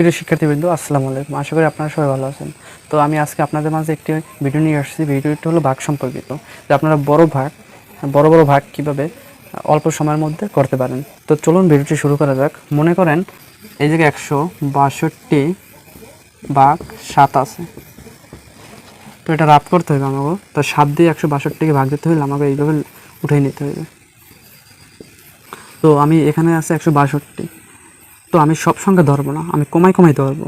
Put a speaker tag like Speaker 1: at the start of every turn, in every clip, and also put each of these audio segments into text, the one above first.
Speaker 1: প্রিয় শিক্ষার্থীবৃন্দ, আসসালামু আলাইকুম। আশা করি আপনারা সবাই ভালো আছেন। তো আমি আজকে আপনাদের মাঝে একটি ভিডিও নিয়ে আসছি। ভিডিওটি হলো ভাগ সম্পর্কিত, যে আপনারা বড় ভাগ, বড় বড় ভাগ কীভাবে অল্প সময়ের মধ্যে করতে পারেন। তো চলুন ভিডিওটি শুরু করা যাক। মনে করেন এই জায়গায় একশো বাষট্টি ভাগ সাত আছে। তো এটা রাফ করতে হবে আমাকে। তো সাত দিয়ে একশো বাষট্টিকে ভাগ দিতে হলে আমাকে এইভাবে উঠে নিতে হবে তো আমি এখানে আছে একশো বাষট্টি। তো আমি সব সংখ্যা ধরবো না, আমি কমাই কমাই ধরবো।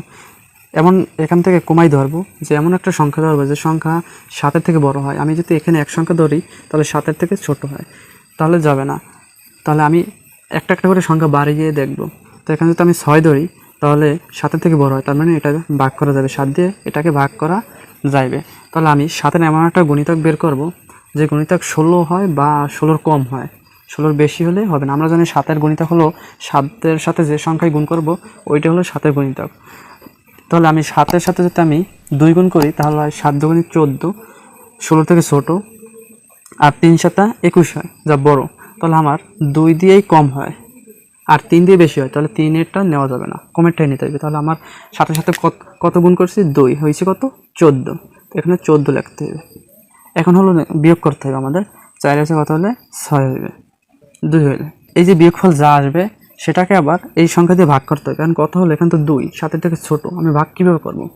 Speaker 1: এমন এখান থেকে কমাই ধরবো যে এমন একটা সংখ্যা ধরবো যে সংখ্যা সাতের থেকে বড় হয়। আমি যদি এখানে এক সংখ্যা ধরি, তাহলে সাতের থেকে ছোট হয়। তাহলে যাবে না। তাহলে আমি একটা একটা করে সংখ্যা বাড়িয়ে দেখব। তো এখানে যদি আমি ছয় ধরি, তাহলে সাতের থেকে বড় হয়। তার মানে এটা ভাগ করা যাবে। সাত দিয়ে এটাকে ভাগ করা যাইবে। তাহলে আমি সাতের এমন একটা গণিতক বের করব, যে গণিতক ষোলো হয় বা ষোলোর কম হয়। ষোলোর বেশি হলে হবে না। আমরা জানি সাতের গণিতক হলো সাতের সাথে যে সংখ্যায় গুণ করব, ওইটা হলো সাতের গণিতক। তাহলে আমি সাতের সাথে যদি আমি দুই গুণ করি, তাহলে হয় সাত দুগুণি চোদ্দ, ষোলো থেকে ছোটো, আর তিন সাতা একুশ হয়, যা বড়। তাহলে আমার দুই দিয়েই কম হয়, আর তিন দিয়ে বেশি হয়, তাহলে তিনেরটা নেওয়া যাবে না, কমেরটাই নিতে হবে। তাহলে আমার সাথে সাথে কত কত গুণ করছি? দুই, হয়েছে কত? চোদ্দ। এখানে চোদ্দ লিখতে হবে। এখন হলো বিয়োগ করতে হবে আমাদের চার আছে কত হলে ছয় হইবে। দুই হইলে। এই যে বিয়োগফল যা আসবে, সেটাকে আবার এই সংখ্যা দিয়ে ভাগ করতে হবে। কারণ কত হলো? এখানে তো দুই, সাথে থেকে ছোট। আমি ভাগ কীভাবে করব?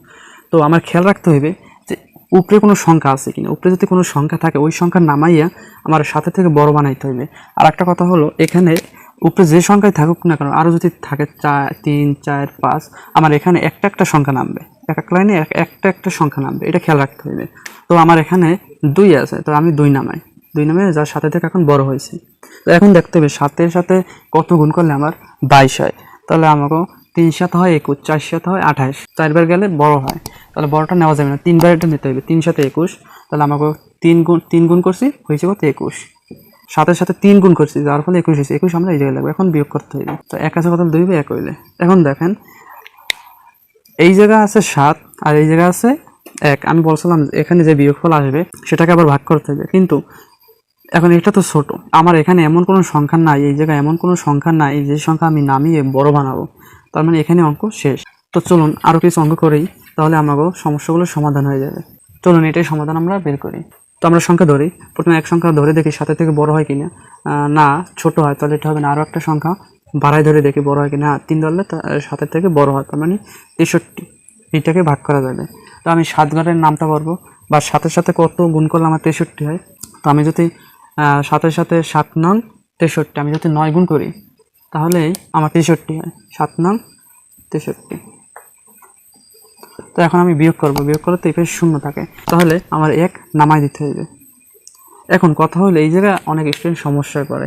Speaker 1: তো আমার খেয়াল রাখতে হইবে যে উপরে কোনো সংখ্যা আছে কিনা। উপরে যদি কোনো সংখ্যা থাকে, ওই সংখ্যা নামাইয়া আমার সাথে থেকে বড় বানাইতে হইবে। আর একটা কথা হলো, এখানে উপরে যে সংখ্যায় থাকুক না কারণ আরও যদি থাকে চার, তিন, চার, পাঁচ, আমার এখানে একটা একটা সংখ্যা নামবে। এক এক লাইনে এক- একটা একটা সংখ্যা নামবে। এটা খেয়াল রাখতে হইবে। তো আমার এখানে দুই আছে, তো আমি দুই নামাই। দুই নামে, যার সাথে থেকে এখন বড় হয়েছে। তো এখন দেখতে হবে সাতের সাথে কত গুণ করলে আমার বাইশ হয়। তাহলে আমাকে তিন সাত হয় একুশ, চার সাত হয় আঠাশ। চারবার গেলে বড় হয়। তাহলে বড়টা নেওয়া যাবে না, তিনবার এটা নিতে হবে, তিন সাথে একুশ। তাহলে আমাকে তিন গুণ তিন গুণ করছি, হয়েছে কত? একুশ। সাতের সাথে তিন গুণ করছি, যার ফলে একুশ হয়েছে। একুশ আমরা এই জায়গায় লাগবে, এখন বিয়োগ করতে হইবে তো এক আছে কত? দুই বা এক হইলে। এখন দেখেন, এই জায়গা আছে সাত আর এই জায়গা আছে এক। আমি বলছিলাম এখানে যে বিয়োগফল আসবে, সেটাকে আবার ভাগ করতে হবে। কিন্তু এখন এটা তো ছোট। আমার এখানে এমন কোনো সংখ্যা নাই, এই জায়গায় এমন কোনো সংখ্যা নাই যে সংখ্যা আমি নামিয়ে বড় বানাবো। তার মানে এখানে অঙ্ক শেষ। তো চলুন আরও কিছু অঙ্ক করেই তাহলে আমাকেও সমস্যাগুলোর সমাধান হয়ে যাবে। চলুন এটাই সমাধান আমরা বের করি। তো আমরা সংখ্যা ধরি। প্রথমে এক সংখ্যা ধরে দেখি সাথে থেকে বড় হয় কিনা। না, ছোট হয়, তাহলে এটা হবে না। আরও একটা সংখ্যা বাড়াই ধরে দেখি বড় হয় কিনা। তিন ধরলে সাতের থেকে বড় হয়, তার মানে তেষট্টি। এটাকে ভাগ করা যাবে। তো আমি সাত ঘরের নামটা পারব বা সাথে সাথে কত গুণ করলে আমার তেষট্টি হয়? তো আমি যদি সাতের সাথে সাত নং তেষট্টি। আমি যদি নয় গুণ করি, তাহলে আমার তেষট্টি হয়। সাত নং তেষট্টি। তো এখন আমি বিয়োগ করব। বিয়োগ করলে তো এখানে শূন্য থাকে। তাহলে আমার এক নামাই দিতে হবে এখন কথা হলো, এই জায়গায় অনেক স্টুডেন্ট সমস্যায় পড়ে।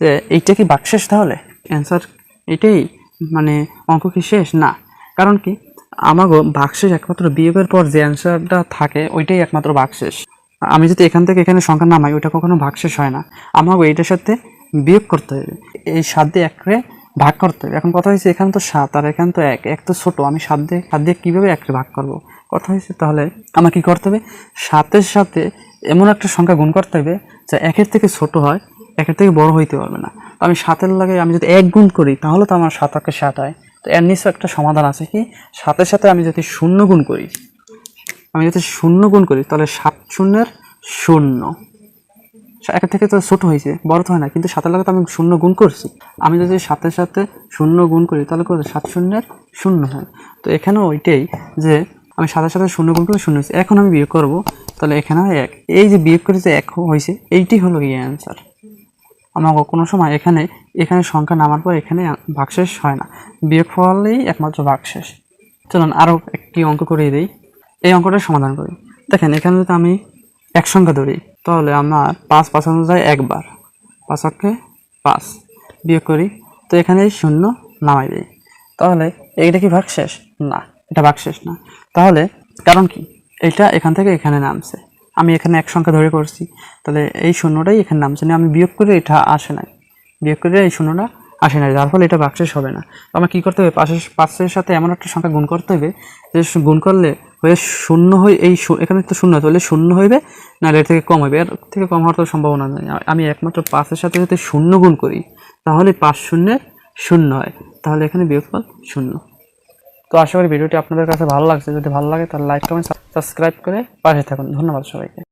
Speaker 1: যে এইটা কি বাকশেষ তাহলে? অ্যান্সার এটাই মানে অঙ্ক কি শেষ? না। কারণ কি? আমাগো বাকশেষ একমাত্র বিয়োগের পর যে অ্যান্সারটা থাকে, ওইটাই একমাত্র বাকশেষ আমি যদি এখান থেকে এখানে সংখ্যা নামাই ওটা কখনো ভাগশেষ হয় না। আমাকে এইটার সাথে বিয়োগ করতে হবে। এই সাত দিয়ে একরে ভাগ করতে হবে। এখন কথা হয়েছে, এখানে তো সাত আর এখানে তো এক। এক তো ছোটো। আমি সাত দিয়ে সাত দিয়ে কীভাবে একরে ভাগ করব? কথা হয়েছে, তাহলে আমার কী করতে হবে? সাতের সাথে এমন একটা সংখ্যা গুণ করতে হবে যা একের থেকে ছোট হয়, একের থেকে বড় হইতে পারবে না। তো আমি সাতের লাগে আমি যদি এক গুণ করি, তাহলে তো আমার সাত একে সাত হয়। তো এর নিশ্চয় একটা সমাধান আছে কি? সাতের সাথে আমি যদি শূন্য গুণ করি আমি যদি শূন্য গুণ করি, তাহলে সাত শূন্যের শূন্য। এক থেকে তো ছোট হয়েছে, বড় তো হয় না, কিন্তু সাতের লাগে তো আমি শূন্য গুণ করছি। আমি যদি সাতের সাথে শূন্য গুণ করি, তাহলে করে সাত শূন্যের শূন্য হয়। তো এখানেও ওইটাই যে আমি সাতের সাথে শূন্য গুণ করে শূন্য হয়েছে। এখন আমি বিয়োগ করব, তাহলে এখানে এক। এই যে বিয়োগ করে যে এক হয়েছে, এইটি হলো এই অ্যান্সার আমার কোনো সময় এখানে এখানে সংখ্যা নামার পর এখানে ভাগশেষ হয় না। বিয়োগ ফলেই একমাত্র ভাগশেষ। চলুন আরও একটি অঙ্ক করিয়ে দিই। এই অঙ্কটা সমাধান করি। দেখেন, এখানে যদি আমি এক সংখ্যা ধরি, তাহলে আমার পাঁচ পাঁচ অনুযায়ী একবার। পাঁচ অক্ষে পাঁচ বিয়োগ করি, তো এখানে শূন্য নামাই দিই। তাহলে এইটা কি ভাগশেষ না, এটা ভাগশেষ না। তাহলে কারণ কি? এটা এখান থেকে এখানে নামছে। আমি এখানে এক সংখ্যা ধরে করছি। তাহলে এই শূন্যটাই এখানে নামছে। না, আমি বিয়োগ করে এটা আসে নাই। বিয়োগ করে এই শূন্যটা আসে না যার ফলে এটা বাক্সেস হবে না। তো আমার কী করতে হবে? পাশের পাঁচের সাথে এমন একটা সংখ্যা গুণ করতে হবে যে, গুণ করলে হয়ে শূন্য হয়ে এই এখানে তো শূন্য তাহলে শূন্য হইবে, না এর থেকে কম হইবে। এর থেকে কম হওয়ার তো সম্ভাবনা নেই। আমি একমাত্র পাঁচের সাথে যদি শূন্য গুণ করি, তাহলে পাঁচ শূন্যের শূন্য হয়। তাহলে এখানে বিয়োগফল শূন্য। তো আশা করি ভিডিওটি আপনাদের কাছে ভালো লাগছে। যদি ভালো লাগে, তাহলে লাইক কমেন্ট সাবস্ক্রাইব করে পাশে থাকুন। ধন্যবাদ সবাইকে।